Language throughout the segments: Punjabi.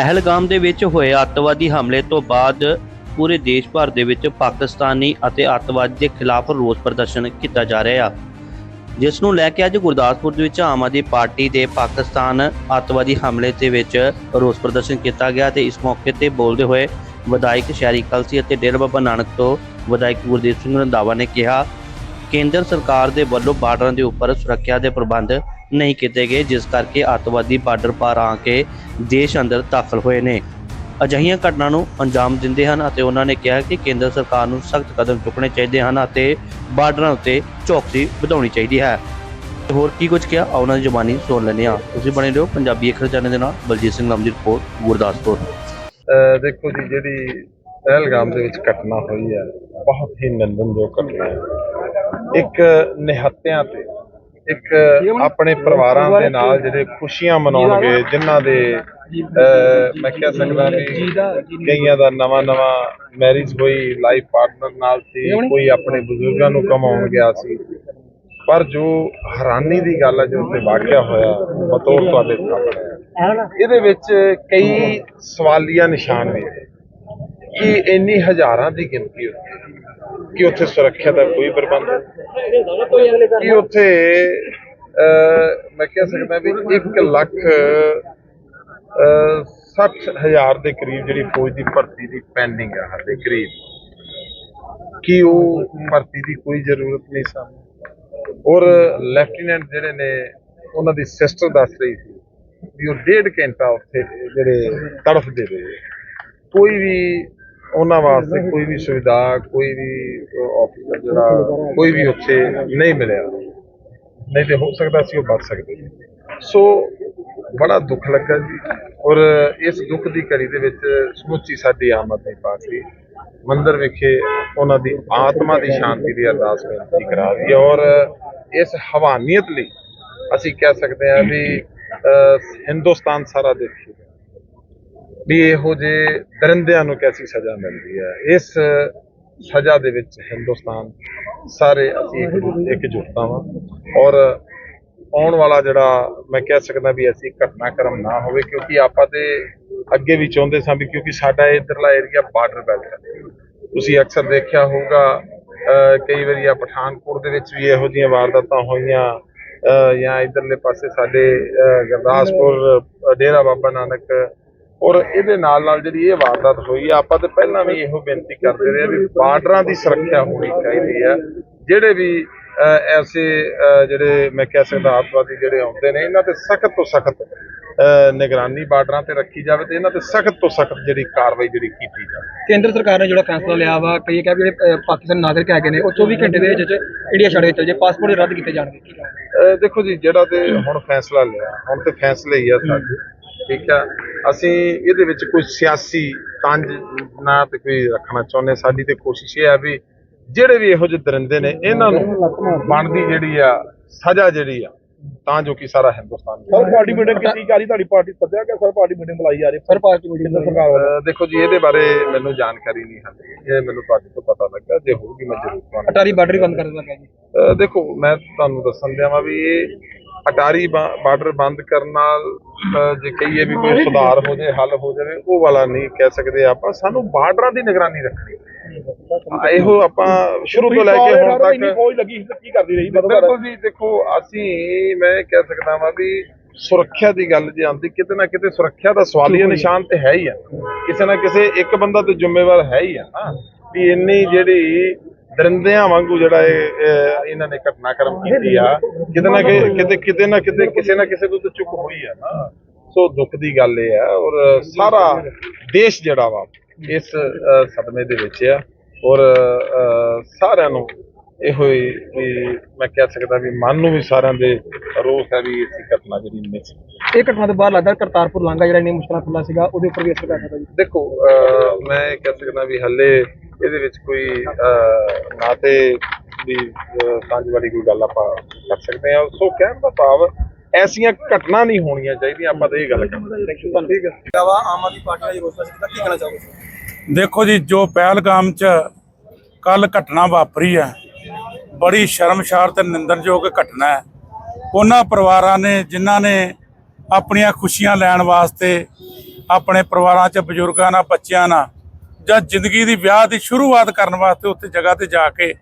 ਪਹਿਲਗਾਮ ਦੇ ਵਿੱਚ ਹੋਏ ਅੱਤਵਾਦੀ ਹਮਲੇ ਤੋਂ ਬਾਅਦ ਪੂਰੇ ਦੇਸ਼ ਭਰ ਦੇ ਵਿੱਚ ਪਾਕਿਸਤਾਨੀ ਅਤੇ ਅੱਤਵਾਦ ਦੇ ਖਿਲਾਫ ਰੋਸ ਪ੍ਰਦਰਸ਼ਨ ਕੀਤਾ ਜਾ ਰਿਹਾ। ਹੈ ਜਿਸ ਨੂੰ ਲੈ ਕੇ ਅੱਜ ਗੁਰਦਾਸਪੁਰ ਦੇ ਵਿੱਚ ਆਮ ਆਦਮੀ ਪਾਰਟੀ ਦੇ ਪਾਕਿਸਤਾਨ ਅੱਤਵਾਦੀ ਹਮਲੇ ਦੇ ਵਿੱਚ ਰੋਸ ਪ੍ਰਦਰਸ਼ਨ ਕੀਤਾ ਗਿਆ ਤੇ ਇਸ ਮੌਕੇ ਤੇ ਬੋਲਦੇ ਹੋਏ ਵਿਧਾਇਕ ਸ਼ਹਿਰੀ ਕਲਸੀ ਅਤੇ ਡੇਰਾ ਬਾਬਾ ਨਾਨਕ ਤੋਂ ਵਿਧਾਇਕ ਗੁਰਦੀਪ ਸਿੰਘ ਰੰਧਾਵਾ ਨੇ ਕਿਹਾ, ਕੇਂਦਰ ਸਰਕਾਰ ਦੇ ਵੱਲੋਂ ਬਾਰਡਰਾਂ ਦੇ ਉੱਪਰ ਸੁਰੱਖਿਆ ਦੇ ਪ੍ਰਬੰਧ ਨਹੀਂ ਕੀਤੇ ਗਏ, ਜਿਸ ਕਰਕੇ ਅੱਤਵਾਦੀ ਬਾਰਡਰ ਪਾਰ ਆ ਕੇ ਦੇਸ਼ ਅੰਦਰ ਦਾਖਲ ਹੋਏ ਨੇ। ਅਜਿਹੀਆਂ ਘਟਨਾ ਨੂੰ ਅੰਜਾਮ ਦਿੰਦੇ ਹਨ ਅਤੇ ਉਹਨਾਂ ਨੇ ਕਿਹਾ ਕਿ ਕੇਂਦਰ ਸਰਕਾਰ ਨੂੰ ਸਖਤ ਕਦਮ ਚੁੱਕਣੇ ਚਾਹੀਦੇ ਹਨ ਅਤੇ ਬਾਰਡਰਾਂ ਉੱਤੇ ਚੌਕਸੀ ਵਧਾਉਣੀ ਚਾਹੀਦੀ ਹੈ। ਹੋਰ ਕੀ ਕੁਝ ਕਿਹਾ? ਉਹਨਾਂ ਦੀ ਜ਼ੁਬਾਨੀ ਸੁਣ ਲੈਂਦੇ ਹਾਂ। ਤੁਸੀਂ ਬਣੇ ਰਹੋ ਪੰਜਾਬੀ ਅੱਖਰ ਚੈਨਲ ਦੇ ਨਾਲ। ਬਲਜੀਤ ਸਿੰਘ ਲੰਮੀ ਰਿਪੋਰਟ, ਗੁਰਦਾਸਪੁਰ। ਦੇਖੋ ਜੀ, ਜਿਹੜੀ ਪਹਿਲਗਾਮ ਦੇ ਵਿੱਚ ਘਟਨਾ ਹੋਈ ਹੈ, ਬਹੁਤ ਹੀ ਨਿੰਦਨਯੋਗ ਘਟਨਾ ਹੈ। ਇੱਕ ਨਿਹੱਤਿਆਂ ਤੇ ਇੱਕ ਆਪਣੇ ਪਰਿਵਾਰਾਂ ਦੇ ਨਾਲ ਜਿਹੜੇ ਖੁਸ਼ੀਆਂ ਮਨਾਉਣਗੇ, ਜਿਨ੍ਹਾਂ ਦੇ ਮੈਂ ਕਹਿ ਸਕਦਾ ਵੀ ਕਈਆਂ ਦਾ ਨਵਾਂ ਨਵਾਂ ਮੈਰਿਜ ਹੋਈ ਲਾਈਫ ਪਾਰਟਨਰ ਨਾਲ ਸੀ, ਕੋਈ ਆਪਣੇ ਬਜ਼ੁਰਗਾਂ ਨੂੰ ਕਮਾਉਣ ਗਿਆ ਸੀ। ਪਰ ਜੋ ਹੈਰਾਨੀ ਦੀ ਗੱਲ ਹੈ, ਜੋ ਉੱਥੇ ਵਾਕਿਆ ਹੋਇਆ, ਬਤੌਰ ਤੁਹਾਡੇ ਸਾਹਮਣੇ ਇਹਦੇ ਵਿੱਚ ਕਈ ਸਵਾਲੀਆ ਨਿਸ਼ਾਨ ਵੀ ਨੇ ਕਿ ਇੰਨੀ ਹਜ਼ਾਰਾਂ ਦੀ ਗਿਣਤੀ ਉੱਥੇ ਕਿ ਉੱਥੇ ਸੁਰੱਖਿਆ ਦਾ ਕੋਈ ਪ੍ਰਬੰਧ ਨਹੀਂ ਕਿ ਉੱਥੇ ਅਹ, ਮੈਂ ਕਹਿ ਸਕਦਾ ਵੀ 1 ਲੱਖ ਅਹ, 60 ਹਜ਼ਾਰ ਦੇ ਕਰੀਬ ਜਿਹੜੀ ਫੌਜ ਦੀ ਭਰਤੀ ਦੀ ਪੈਂਡਿੰਗ ਹੈ ਹਾਲੇ ਕਰੀਬ। ਕਿ ਉਹ ਭਰਤੀ ਦੀ ਕੋਈ ਜ਼ਰੂਰਤ ਨਹੀਂ ਸਾਨੂੰ? ਔਰ ਲੈਫਟੀਨੈਂਟ ਜਿਹੜੇ ਨੇ ਉਹਨਾਂ ਦੀ ਸਿਸਟਰ ਦੱਸ ਰਹੀ ਸੀ ਵੀ ਉਹ ਡੇਢ ਘੰਟਾ ਉੱਥੇ ਜਿਹੜੇ ਤੜਫਦੇ ਰਹੇ। ਕੋਈ ਵੀ ਉਹਨਾਂ ਵਾਸਤੇ ਕੋਈ ਵੀ ਸੁਵਿਧਾ, ਕੋਈ ਵੀ ਆਫੀਸਰ ਜਿਹੜਾ ਕੋਈ ਵੀ ਉੱਥੇ ਨਹੀਂ ਮਿਲਿਆ। ਨਹੀਂ ਤੇ ਹੋ ਸਕਦਾ ਸੀ ਉਹ ਬਚ ਸਕਦੇ। ਸੋ ਬੜਾ ਦੁੱਖ ਲੱਗਾ ਜੀ। ਔਰ ਇਸ ਦੁੱਖ ਦੀ ਘੜੀ ਦੇ ਵਿੱਚ ਸਮੁੱਚੀ ਸਾਡੀ ਆਮ ਆਦਮੀ ਪਾਰਟੀ ਮੰਦਰ ਵਿਖੇ ਉਹਨਾਂ ਦੀ ਆਤਮਾ ਦੀ ਸ਼ਾਂਤੀ ਦੀ ਅਰਦਾਸ ਬੇਨਤੀ ਕਰਾ ਰਹੀ ਹੈ। ਔਰ ਇਸ ਹਵਾਨੀਅਤ ਲਈ ਅਸੀਂ ਕਹਿ ਸਕਦੇ ਹਾਂ ਵੀ ਹਿੰਦੁਸਤਾਨ ਸਾਰਾ ਦੇਖੇਗਾ ਵੀ ਇਹੋ ਜਿਹੇ ਦਰਿੰਦਿਆਂ ਨੂੰ ਕੈਸੀ ਸਜ਼ਾ ਮਿਲਦੀ ਹੈ? ਇਸ ਸਜ਼ਾ ਦੇ ਵਿੱਚ ਹਿੰਦੁਸਤਾਨ ਸਾਰੇ ਅਸੀਂ ਇੱਕ ਇਕਜੁੱਟਤਾ ਵਾਂ ਔਰ ਆਉਣ ਵਾਲਾ ਜਿਹੜਾ ਮੈਂ ਕਹਿ ਸਕਦਾ ਵੀ ਅਸੀਂ ਘਟਨਾਕ੍ਰਮ ਨਾ ਹੋਵੇ, ਕਿਉਂਕਿ ਆਪਾਂ ਤੇ ਅੱਗੇ ਵੀ ਚਾਹੁੰਦੇ ਸਾਂ ਵੀ ਕਿਉਂਕਿ ਸਾਡਾ ਇਧਰਲਾ ਏਰੀਆ ਬਾਰਡਰ ਬੈਲਟ ਹੈ। ਤੁਸੀਂ ਅਕਸਰ ਦੇਖਿਆ ਹੋਊਗਾ ਕਈ ਵਾਰੀ ਆ ਪਠਾਨਕੋਟ ਦੇ ਵਿੱਚ ਵੀ ਇਹੋ ਜਿਹੀਆਂ ਵਾਰਦਾਤਾਂ ਹੋਈਆਂ ਜਾਂ ਇਧਰਲੇ ਪਾਸੇ ਸਾਡੇ ਗੁਰਦਾਸਪੁਰ, ਡੇਰਾ ਬਾਬਾ ਨਾਨਕ ਔਰ ਇਹਦੇ ਨਾਲ ਨਾਲ ਜਿਹੜੀ ਇਹ ਵਾਰਦਾਤ ਹੋਈ ਆ ਆਪਾਂ ਤੇ ਪਹਿਲਾਂ ਵੀ ਇਹੋ ਬੇਨਤੀ ਕਰਦੇ ਰਹੇ ਆ ਵੀ ਬਾਰਡਰਾਂ ਦੀ ਸੁਰੱਖਿਆ ਹੋਣੀ ਚਾਹੀਦੀ ਹੈ ਜਿਹੜੇ ਵੀ ਐਸੇ ਜਿਹੜੇ ਮੈਂ ਕਹਿ ਸਕਦਾ ਆਤਵਾਦੀ ਜਿਹੜੇ ਆਉਂਦੇ ਨੇ ਇਹਨਾਂ ਤੇ ਸਖਤ ਤੋਂ ਸਖਤ ਨਿਗਰਾਨੀ ਬਾਰਡਰਾਂ ਤੇ ਰੱਖੀ ਜਾਵੇ ਤੇ ਇਹਨਾਂ ਤੇ ਸਖਤ ਤੋਂ ਸਖਤ ਜਿਹੜੀ ਕਾਰਵਾਈ ਜਿਹੜੀ ਕੀਤੀ ਜਾਵੇ। ਕੇਂਦਰ ਸਰਕਾਰ ਨੇ ਜਿਹੜਾ ਫੈਸਲਾ ਲਿਆ ਵਾ ਕਈ ਕਹਿ ਵੀ ਜਿਹੜੇ ਪਾਕਿਸਤਾਨ ਨਾਗਰਿਕ ਹੈਗੇ ਨੇ ਉਹ 24 ਘੰਟੇ ਦੇ ਵਿੱਚ ਇੰਡੀਆ ਛੱਡ ਕੇ ਚਲ ਜੇ ਪਾਸਪੋਰਟ ਰੱਦ ਕੀਤੇ ਜਾਣਗੇ। ਦੇਖੋ ਜੀ ਜਿਹੜਾ ਤੇ ਹੁਣ ਫੈਸਲਾ ਲਿਆ ਹੁਣ ਤੇ ਫੈਸਲੇ ਹੀ ਆ ਸਾਡੇ। ਠੀਕ ਆ? ਅਸੀਂ ਇਹਦੇ ਵਿੱਚ ਕੋਈ ਸਿਆਸੀ ਤੰਜ ਨਾ ਤੇ ਕੋਈ ਰੱਖਣਾ ਚਾਹੁੰਦੇ। ਸਾਡੀ ਤੇ ਕੋਸ਼ਿਸ਼ ਇਹ ਆ ਵੀ ਜਿਹੜੇ ਵੀ ਇਹੋ ਜਿਹੇ ਦਰਿੰਦੇ ਨੇ ਇਹਨਾਂ ਨੂੰ ਬਣਦੀ ਜਿਹੜੀ ਆ ਸਜ਼ਾ ਜਿਹੜੀ ਆ ਤਾਂ ਜੋ ਕਿ ਸਾਰਾ ਹਿੰਦੁਸਤਾਨ ਸਰ ਪਾਰਟੀ ਮੀਟਿੰਗ ਕੀਤੀ ਜਾ ਰਹੀ? ਤੁਹਾਡੀ ਪਾਰਟੀ ਸੱਦਿਆ ਕਿ ਸਰ ਪਾਰਟੀ ਮੀਟਿੰਗ ਬੁਲਾਈ ਜਾ ਰਹੀ ਸਰ ਪਾਰਟੀ ਮੀਟਿੰਗ ਸਰਕਾਰ ਵੱਲੋਂ ਦੇਖੋ ਜੀ ਇਹਦੇ ਬਾਰੇ ਮੈਨੂੰ ਜਾਣਕਾਰੀ ਨਹੀਂ ਹੈ। ਇਹ ਮੈਨੂੰ ਤੁਹਾਡੇ ਤੋਂ ਪਤਾ ਲੱਗਾ। ਜੇ ਹੋਊਗੀ ਮੈਂ ਜ਼ਰੂਰ ਤੁਹਾਨੂੰ ਅਟਾਰੀ ਬਾਰਡਰ ਬੰਦ ਕਰ ਦਿੱਤਾ ਗਿਆ ਜੀ। ਦੇਖੋ ਮੈਂ ਤੁਹਾਨੂੰ ਦੱਸਣ ਦਿਆਂ ਵੀ ਇਹ ਅਟਾਰੀ ਬਾਰਡਰ ਬੰਦ ਕਰਨ ਨਾਲ ਜੇ ਕਹੀਏ ਵੀ ਕੋਈ ਸੁਧਾਰ ਹੋ ਜਾਏ ਹੱਲ ਹੋ ਜਾਵੇ ਉਹ ਵਾਲਾ ਨਹੀਂ ਕਹਿ ਸਕਦੇ ਆਪਾਂ। ਸਾਨੂੰ ਬਾਰਡਰਾਂ ਦੀ ਨਿਗਰਾਨੀ ਰੱਖਣੀ ਇਹੋ ਆਪਾਂ ਸ਼ੁਰੂ ਤੋਂ ਲੈ ਕੇ ਹੁਣ ਤੱਕ ਫੌਜ ਲੱਗੀ ਕੀ ਕਰਦੀ ਰਹੀ? ਬਿਲਕੁਲ ਜੀ ਦੇਖੋ ਅਸੀਂ ਮੈਂ ਕਹਿ ਸਕਦਾ ਵਾਂ ਵੀ ਸੁਰੱਖਿਆ ਦੀ ਗੱਲ ਜੇ ਆਉਂਦੀ ਕਿਤੇ ਨਾ ਕਿਤੇ ਸੁਰੱਖਿਆ ਦਾ ਸਵਾਲੀਆ ਨਿਸ਼ਾਨ ਤੇ ਹੈ ਹੀ ਆ। ਕਿਸੇ ਨਾ ਕਿਸੇ ਇੱਕ ਬੰਦਾ ਤੇ ਜ਼ਿੰਮੇਵਾਰ ਹੈ ਹੀ ਆ ਨਾ। ਵੀ ਇੰਨੀ ਜਿਹੜੀ ਦਰਿੰਦਿਆਂ ਵਾਂਗੂ ਜਿਹੜਾ ਇਹ ਇਹ ਇਹਨਾਂ ਨੇ ਘਟਨਾਕ੍ਰਮ ਕੀਤੀ ਆ। ਕਿਤੇ ਨਾ ਕਿਤੇ ਕਿਤੇ ਨਾ ਕਿਤੇ ਕਿਸੇ ਨਾ ਕਿਸੇ ਤੋਂ ਤਾਂ ਚੁੱਕ ਹੋਈ ਆ ਨਾ। ਸੋ ਦੁੱਖ ਦੀ ਗੱਲ ਇਹ ਆ ਔਰ ਸਾਰਾ ਦੇਸ਼ ਜਿਹੜਾ ਵਾ ਇਸ ਸਦਮੇ ਦੇ ਵਿੱਚ ਆ। ਔਰ ਸਾਰਿਆਂ ਨੂੰ ਇਹੋ ਹੀ ਵੀ ਮੈਂ ਕਹਿ ਸਕਦਾ ਵੀ ਮਨ ਨੂੰ ਵੀ ਸਾਰਿਆਂ ਦੇ ਰੋਸ ਹੈ ਵੀ ਇਸ ਘਟਨਾ ਜਿਹੜੀ ਮਿਸ ਇਹ ਘਟਨਾ ਤੋਂ ਬਾਅਦ ਲੱਗਦਾ ਕਰਤਾਰਪੁਰ ਲਾਂਘਾ ਜਿਹੜਾ ਇੰਨੀ ਮੁਸ਼ਕਲਾਂ ਖੁੱਲਾ ਸੀਗਾ ਉਹਦੇ ਉੱਪਰ ਵੀ ਅਸਰ ਕਰ ਸਕਦਾ ਜੀ। ਦੇਖੋ ਮੈਂ ਇਹ ਕਹਿ ਸਕਦਾ ਵੀ ਹੱਲੇ ਇਹਦੇ ਵਿੱਚ ਕੋਈ ਨਾ ਤੇ ਵੀ ਸਾਂਝ ਵਾਲੀ ਕੋਈ ਗੱਲ ਆਪਾਂ ਕਰ ਸਕਦੇ ਹਾਂ। ਸੋ ਕਹਿਣ ਦਾ ਭਾਵ ਐਸੀਆਂ ਘਟਨਾ ਨਹੀਂ ਹੋਣੀਆਂ ਚਾਹੀਦੀਆਂ ਆਪਾਂ ਤਾਂ ਇਹ ਗੱਲ ਕਰਦੇ ਹਾਂ। ਠੀਕ ਹੈ। ਆਮ ਆਦਮੀ ਪਾਰਟੀ ਦਾ ਰੋਸਾ ਸੀ ਕੀ ਕਹਿਣਾ ਚਾਹੋਗੇ? ਦੇਖੋ ਜੀ ਜੋ ਪਹਿਲਗਾਮ ਚ ਕੱਲ ਘਟਨਾ ਵਾਪਰੀ ਹੈ ਬੜੀ ਸ਼ਰਮਸ਼ਾਰ ਤੇ ਨਿੰਦਣਯੋਗ ਘਟਨਾ ਹੈ। ਉਹਨਾਂ ਪਰਿਵਾਰਾਂ ਨੇ ਜਿਨ੍ਹਾਂ ਨੇ ਆਪਣੀਆਂ ਖੁਸ਼ੀਆਂ ਲੈਣ ਵਾਸਤੇ ਆਪਣੇ ਪਰਿਵਾਰਾਂ 'ਚ ਬਜ਼ੁਰਗਾਂ ਨਾਲ ਬੱਚਿਆਂ ਨਾਲ ਜਾਂ ਜ਼ਿੰਦਗੀ ਦੀ ਵਿਆਹ ਦੀ ਸ਼ੁਰੂਆਤ ਕਰਨ ਵਾਸਤੇ ਉੱਥੇ ਜਗ੍ਹਾ ਤੇ ਜਾ ਕੇ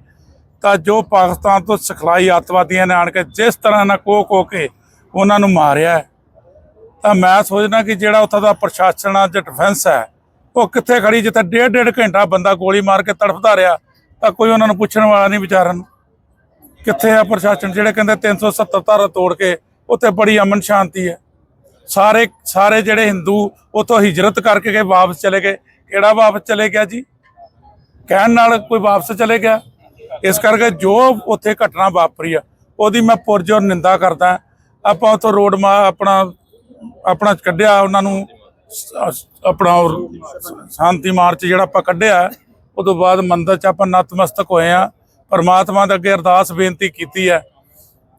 ਤਾਂ ਜੋ ਪਾਕਿਸਤਾਨ ਤੋਂ ਸਿਖਲਾਈ ਅੱਤਵਾਦੀਆਂ ਨੇ ਆਣ ਕੇ ਜਿਸ ਤਰ੍ਹਾਂ ਨਾਲ ਕੋ ਕੋ ਕੇ ਉਹਨਾਂ ਨੂੰ ਮਾਰਿਆ ਤਾਂ ਮੈਂ ਸੋਚਦਾ ਕਿ ਜਿਹੜਾ ਉੱਥੋਂ ਦਾ ਪ੍ਰਸ਼ਾਸਨ ਆ, ਜਾਂ ਡਿਫੈਂਸ ਹੈ, ਉਹ ਕਿੱਥੇ ਖੜੀ? ਜਿੱਥੇ ਡੇਢ ਡੇਢ ਘੰਟਾ ਬੰਦਾ ਗੋਲੀ ਮਾਰ ਕੇ ਤੜਫਦਾ ਰਿਹਾ, ਤਾਂ ਕੋਈ ਉਹਨਾਂ ਨੂੰ ਪੁੱਛਣ ਵਾਲਾ ਨਹੀਂ ਵਿਚਾਰਨ ਨੂੰ। ਕਿੱਥੇ ਆ ਪ੍ਰਸ਼ਾਸਨ? ਜਿਹੜੇ ਕਹਿੰਦੇ 370 ਧਾਰਾ ਤੋੜ ਕੇ ਉੱਥੇ ਬੜੀ ਅਮਨ ਸ਼ਾਂਤੀ ਹੈ। ਸਾਰੇ ਸਾਰੇ ਜਿਹੜੇ ਹਿੰਦੂ ਉਥੋਂ ਹਿਜਰਤ ਕਰਕੇ ਗਏ, ਵਾਪਸ ਚਲੇ ਗਏ। ਕਿਹੜਾ ਵਾਪਸ ਚਲੇ ਗਿਆ ਜੀ? ਕਹਿਣ ਨਾਲ ਕੋਈ ਵਾਪਸ ਚਲੇ ਗਿਆ। ਇਸ ਕਰਕੇ ਜੋ ਉੱਥੇ ਘਟਨਾ ਵਾਪਰੀ ਆ, ਉਹਦੀ ਮੈਂ ਪੁਰਜੋਰ ਨਿੰਦਾ ਕਰਦਾ। ਆਪਾਂ ਉਥੋਂ ਰੋਡ ਮਾ, ਆਪਣਾ ਆਪਣਾ ਕੱਢਿਆ, ਉਹਨਾਂ ਨੂੰ ਆਪਣਾ ਉਹ ਸ਼ਾਂਤੀ ਮਾਰਚ ਜਿਹੜਾ ਆਪਾਂ ਕੱਢਿਆ ਉਹ ਤੋਂ ਬਾਅਦ ਮੰਦਰ ਚ ਆਪਾਂ ਨਤਮਸਤਕ ਹੋਏ ਆ। ਪਰਮਾਤਮਾ ਦੇ ਅੱਗੇ ਅਰਦਾਸ ਬੇਨਤੀ ਕੀਤੀ ਹੈ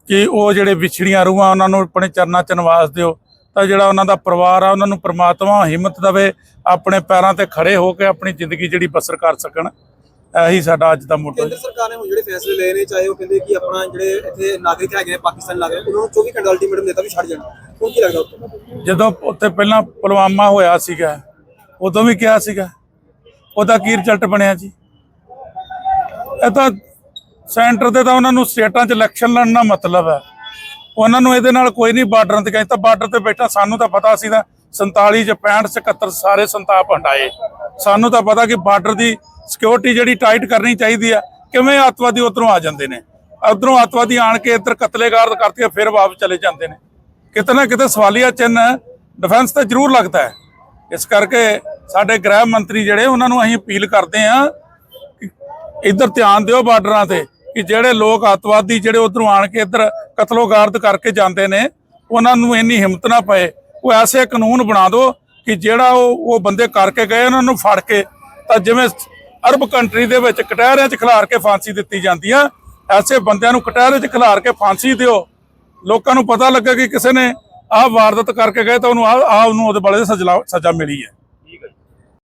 ਕਿ ਉਹ ਜਿਹੜੇ ਵਿਛੜੀਆਂ ਰੂਹਾਂ, ਉਹਨਾਂ ਨੂੰ ਆਪਣੇ ਚਰਨਾਂ 'ਚ ਨਿਵਾਸ ਦਿਓ। ਤਾਂ ਜਿਹੜਾ ਉਹਨਾਂ ਦਾ ਪਰਿਵਾਰ ਆ ਉਹਨਾਂ ਨੂੰ ਪ੍ਰਮਾਤਮਾ ਹਿੰਮਤ ਦੇਵੇ ਆਪਣੇ ਪੈਰਾਂ ਤੇ ਖੜੇ ਹੋ ਕੇ ਆਪਣੀ ਜ਼ਿੰਦਗੀ ਜਿਹੜੀ ਬਸਰ ਕਰ ਸਕਣ। ਇਹੀ ਸਾਡਾ ਅੱਜ ਦਾ ਮੋਟੋ ਕੇਂਦਰ ਸਰਕਾਰ ਨੇ ਹੁਣ ਜਿਹੜੇ ਫੈਸਲੇ ਲਏ ਨੇ ਚਾਹੇ ਉਹ ਕਹਿੰਦੇ ਕਿ ਆਪਣਾ ਜਿਹੜੇ ਇੱਥੇ ਨਾਗਰਿਕ ਹੈਗੇ ਨੇ ਪਾਕਿਸਤਾਨ ਨਾਗਰਿਕ ਉਹਨਾਂ ਨੂੰ 24 ਘੰਟੇ ਅਲਟੀਮੇਟਮ ਦਿੱਤਾ ਵੀ ਛੱਡ ਜਾਣ। ਹੁਣ ਕੀ ਲੱਗਦਾ ਉੱਥੇ? ਜਦੋਂ ਉੱਥੇ ਪਹਿਲਾਂ ਪੁਲਵਾਮਾ ਹੋਇਆ ਸੀਗਾ ਉਦੋਂ ਵੀ ਕਿਹਾ ਸੀਗਾ ਉਹਦਾ ਕੀ ਰਿਜ਼ਲਟ ਬਣਿਆ ਜੀ? ਇਹ ਤਾਂ ਸੈਂਟਰ ਦੇ ਤਾਂ ਉਹਨਾਂ ਨੂੰ ਸਟੇਟਾਂ 'ਚ ਇਲੈਕਸ਼ਨ ਲੜਨ ਦਾ ਮਤਲਬ ਹੈ। ਉਹਨਾਂ ਨੂੰ ਇਹਦੇ ਨਾਲ ਕੋਈ ਨਹੀਂ ਬਾਰਡਰਾਂ ਤੇ ਕਹਿੰਦਾ ਤਾਂ ਬਾਰਡਰ ਤੇ ਬੈਠਾ, ਸਾਨੂੰ ਤਾਂ ਪਤਾ ਸੀ ਤਾਂ 47 ਚ 65 71 ਸਾਰੇ ਸੰਤਾਪ ਹਟਾਏ ਸਾਨੂੰ ਤਾਂ ਪਤਾ ਕਿ ਬਾਰਡਰ ਦੀ ਸਿਕਿਉਰਿਟੀ ਜਿਹੜੀ ਟਾਈਟ ਕਰਨੀ ਚਾਹੀਦੀ ਆ, ਕਿਵੇਂ ਅੱਤਵਾਦੀ ਉਧਰੋਂ ਆ ਜਾਂਦੇ ਨੇ। ਉਧਰੋਂ ਅੱਤਵਾਦੀ ਆਣ ਕੇ ਇੱਧਰ ਕਤਲੇਗਾਰ ਕਰਕੇ ਫਿਰ ਵਾਪਸ ਚਲੇ ਜਾਂਦੇ ਨੇ। ਕਿਤੇ ਨਾ ਕਿਤੇ ਸਵਾਲੀਆ ਚਿੰਨ੍ਹ ਡਿਫੈਂਸ ਤਾਂ ਜ਼ਰੂਰ ਲੱਗਦਾ ਹੈ। ਇਸ ਕਰਕੇ ਸਾਡੇ ਗ੍ਰਹਿ ਮੰਤਰੀ ਜਿਹੜੇ, ਉਹਨਾਂ ਨੂੰ ਅਸੀਂ ਅਪੀਲ ਕਰਦੇ ਆ ਇੱਧਰ ਧਿਆਨ ਦਿਓ ਬਾਰਡਰਾਂ ਤੇ। ਕਿ ਜਿਹੜੇ ਲੋਕ ਅੱਤਵਾਦੀ ਜਿਹੜੇ ਉਧਰੋਂ ਆਣ ਕੇ ਇੱਧਰ ਕਤਲੋਗਾਰਦ ਕਰਕੇ ਜਾਂਦੇ ਨੇ, ਉਹਨਾਂ ਨੂੰ ਇੰਨੀ ਹਿੰਮਤ ਨਾ ਪਏ। ਉਹ ਐਸੇ ਕਾਨੂੰਨ ਬਣਾ ਦਿਓ ਕਿ ਜਿਹੜਾ ਉਹ ਉਹ ਬੰਦੇ ਕਰਕੇ ਗਏ, ਉਹਨਾਂ ਨੂੰ ਫੜ ਕੇ ਤਾਂ ਜਿਵੇਂ ਅਰਬ ਕੰਟਰੀ ਦੇ ਵਿੱਚ ਕਟਹਿਰਿਆਂ 'ਚ ਖਿਲਾਰ ਕੇ ਫਾਂਸੀ ਦਿੱਤੀ ਜਾਂਦੀ ਆ ਐਸੇ ਬੰਦਿਆਂ ਨੂੰ ਕਟਹਿਰੇ 'ਚ ਖਿਲਾਰ ਕੇ ਫਾਂਸੀ ਦਿਓ। ਲੋਕਾਂ ਨੂੰ ਪਤਾ ਲੱਗੇ ਕਿ ਕਿਸੇ ਨੇ ਆਹ ਵਾਰਦਾਤ ਕਰਕੇ ਗਏ ਤਾਂ ਉਹਨੂੰ ਆਹ ਆਹ ਉਹਨੂੰ ਉਹਦੇ ਬਾਰੇ ਸਜ਼ਾ ਸਜ਼ਾ ਮਿਲੀ ਹੈ।